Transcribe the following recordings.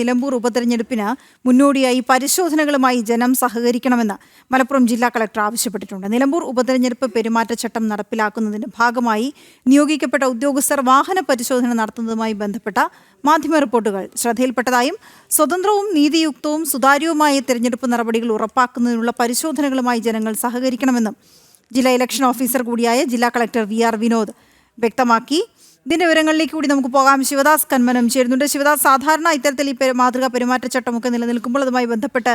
നിലമ്പൂർ ഉപതെരഞ്ഞെടുപ്പിന് മുന്നോടിയായി പരിശോധനകളുമായി ജനം സഹകരിക്കണമെന്ന് മലപ്പുറം ജില്ലാ കളക്ടർ ആവശ്യപ്പെട്ടിട്ടുണ്ട്. നിലമ്പൂർ ഉപതെരഞ്ഞെടുപ്പ് പെരുമാറ്റച്ചട്ടം നടപ്പിലാക്കുന്നതിന്റെ ഭാഗമായി നിയോഗിക്കപ്പെട്ട ഉദ്യോഗസ്ഥർ വാഹന പരിശോധന നടത്തുന്നതുമായി ബന്ധപ്പെട്ട മാധ്യമ റിപ്പോർട്ടുകൾ ശ്രദ്ധയിൽപ്പെട്ടതായും സ്വതന്ത്രവും നീതിയുക്തവും സുതാര്യവുമായ തെരഞ്ഞെടുപ്പ് നടപടികൾ ഉറപ്പാക്കുന്നതിനുള്ള പരിശോധനകളുമായി ജനങ്ങൾ സഹകരിക്കണമെന്നും ജില്ലാ ഇലക്ഷൻ ഓഫീസർ കൂടിയായ ജില്ലാ കളക്ടർ വി ആർ വിനോദ് വ്യക്തമാക്കി. ഇതിന്റെ വിവരങ്ങളിലേക്ക് കൂടി നമുക്ക് പോകാം. ശിവദാസ് കന്മനം ചേരുന്നുണ്ട്. ശിവദാസ് സാധാരണ ഇത്തരത്തിൽ ഈ മാതൃകാ പെരുമാറ്റച്ചട്ടമൊക്കെ നിലനിൽക്കുമ്പോൾ അതുമായി ബന്ധപ്പെട്ട്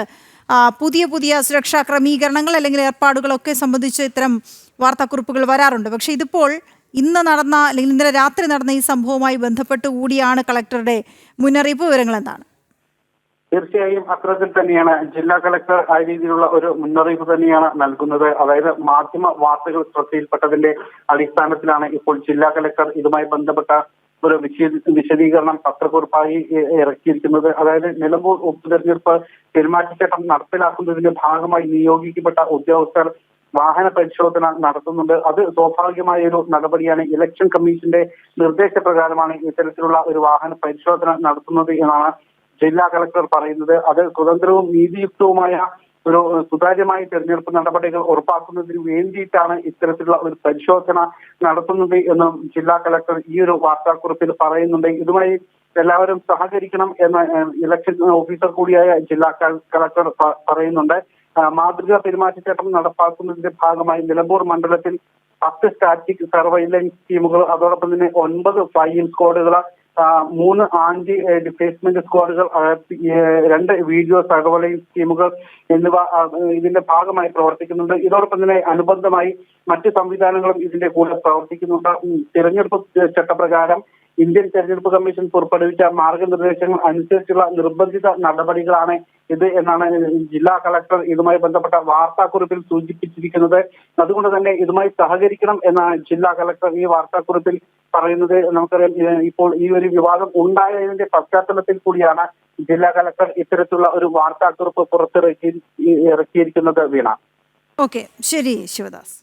പുതിയ പുതിയ സുരക്ഷാ ക്രമീകരണങ്ങൾ അല്ലെങ്കിൽ ഏർപ്പാടുകളൊക്കെ സംബന്ധിച്ച് ഇത്തരം വാർത്താക്കുറിപ്പുകൾ വരാറുണ്ട്. പക്ഷേ ഇതിപ്പോൾ ഇന്ന് നടന്ന അല്ലെങ്കിൽ ഇന്നലെ രാത്രി നടന്ന ഈ സംഭവവുമായി ബന്ധപ്പെട്ട് കൂടിയാണ് കളക്ടറുടെ മുന്നറിയിപ്പ് വിവരങ്ങൾ എന്താണ് തീർച്ചയായും അത്തരത്തിൽ തന്നെയാണ് ജില്ലാ കളക്ടർ ആ രീതിയിലുള്ള ഒരു മുന്നറിയിപ്പ് തന്നെയാണ് നൽകുന്നത്. അതായത് മാധ്യമ വാർത്തകൾ ശ്രദ്ധയിൽപ്പെട്ടതിന്റെ അടിസ്ഥാനത്തിലാണ് ഇപ്പോൾ ജില്ലാ കളക്ടർ ഇതുമായി ബന്ധപ്പെട്ട ഒരു വിശദീ- വിശദീകരണം പത്രക്കുറിപ്പായി ഇറക്കിയിരിക്കുന്നത്. അതായത് നിലമ്പൂർ ഉപതെരഞ്ഞെടുപ്പ് പെരുമാറ്റച്ചട്ടം നടപ്പിലാക്കുന്നതിന്റെ ഭാഗമായി നിയോഗിക്കപ്പെട്ട ഉദ്യോഗസ്ഥർ വാഹന പരിശോധന നടത്തുന്നുണ്ട്. അത് സ്വാഭാവികമായ ഒരു നടപടിയാണ്. ഇലക്ഷൻ കമ്മീഷന്റെ നിർദ്ദേശപ്രകാരമാണ് ഇത്തരത്തിലുള്ള ഒരു വാഹന പരിശോധന നടത്തുന്നത് എന്നാണ് ജില്ലാ കളക്ടർ പറയുന്നത് അത് സ്വതന്ത്രവും നീതിയുക്തവുമായ ഒരു സുതാര്യമായ തെരഞ്ഞെടുപ്പ് നടപടികൾ ഉറപ്പാക്കുന്നതിന് വേണ്ടിയിട്ടാണ് ഇത്തരത്തിലുള്ള ഒരു പരിശോധന നടത്തുന്നത് എന്നും ജില്ലാ കളക്ടർ ഈ ഒരു വാർത്താക്കുറിപ്പിൽ പറയുന്നുണ്ട്. ഇതുമായി എല്ലാവരും സഹകരിക്കണം എന്ന് ഇലക്ഷൻ ഓഫീസർ കൂടിയായ ജില്ലാ കളക്ടർ പറയുന്നുണ്ട്. മാതൃകാ പെരുമാറ്റച്ചട്ടം നടപ്പാക്കുന്നതിന്റെ ഭാഗമായി നിലമ്പൂർ മണ്ഡലത്തിൽ പത്ത് സ്റ്റാറ്റിക് സർവൈലൻസ് ടീമുകൾ അതോടൊപ്പം തന്നെ ഒൻപത് ഫ്ലൈയിങ് സ്ക്വാഡുകൾ മൂന്ന് ആന്റി ഡിഫേസ്മെന്റ് സ്ക്വാഡുകൾ രണ്ട് വീഡിയോ സർവൈലൻസ് സ്കീമുകൾ എന്നിവ ഇതിന്റെ ഭാഗമായി പ്രവർത്തിക്കുന്നുണ്ട്. ഇതോടൊപ്പം തന്നെ അനുബന്ധമായി മറ്റ് സംവിധാനങ്ങളും ഇതിന്റെ കൂടെ പ്രവർത്തിക്കുന്നുണ്ട്. തിരഞ്ഞെടുപ്പ് ചട്ടപ്രകാരം ഇന്ത്യൻ തെരഞ്ഞെടുപ്പ് കമ്മീഷൻ പുറപ്പെടുവിച്ച മാർഗനിർദ്ദേശങ്ങൾ അനുസരിച്ചുള്ള നിർബന്ധിത നടപടികളാണ് ഇത് എന്നാണ് ജില്ലാ കളക്ടർ ഇതുമായി ബന്ധപ്പെട്ട വാർത്താക്കുറിപ്പിൽ സൂചിപ്പിച്ചിരിക്കുന്നത്. അതുകൊണ്ട് തന്നെ ഇതുമായി സഹകരിക്കണം എന്നാണ് ജില്ലാ കളക്ടർ ഈ വാർത്താക്കുറിപ്പിൽ പറയുന്നത്. നമുക്കറിയാം ഇപ്പോൾ ഈ ഒരു വിവാദം ഉണ്ടായതിന്റെ പശ്ചാത്തലത്തിൽ കൂടിയാണ് ജില്ലാ കളക്ടർ ഇത്തരത്തിലുള്ള ഒരു വാർത്താക്കുറിപ്പ് പുറത്തിറക്കി ഇറക്കിയിരിക്കുന്നത് വീണ. ഓക്കെ. ശരി ശിവദാസ്.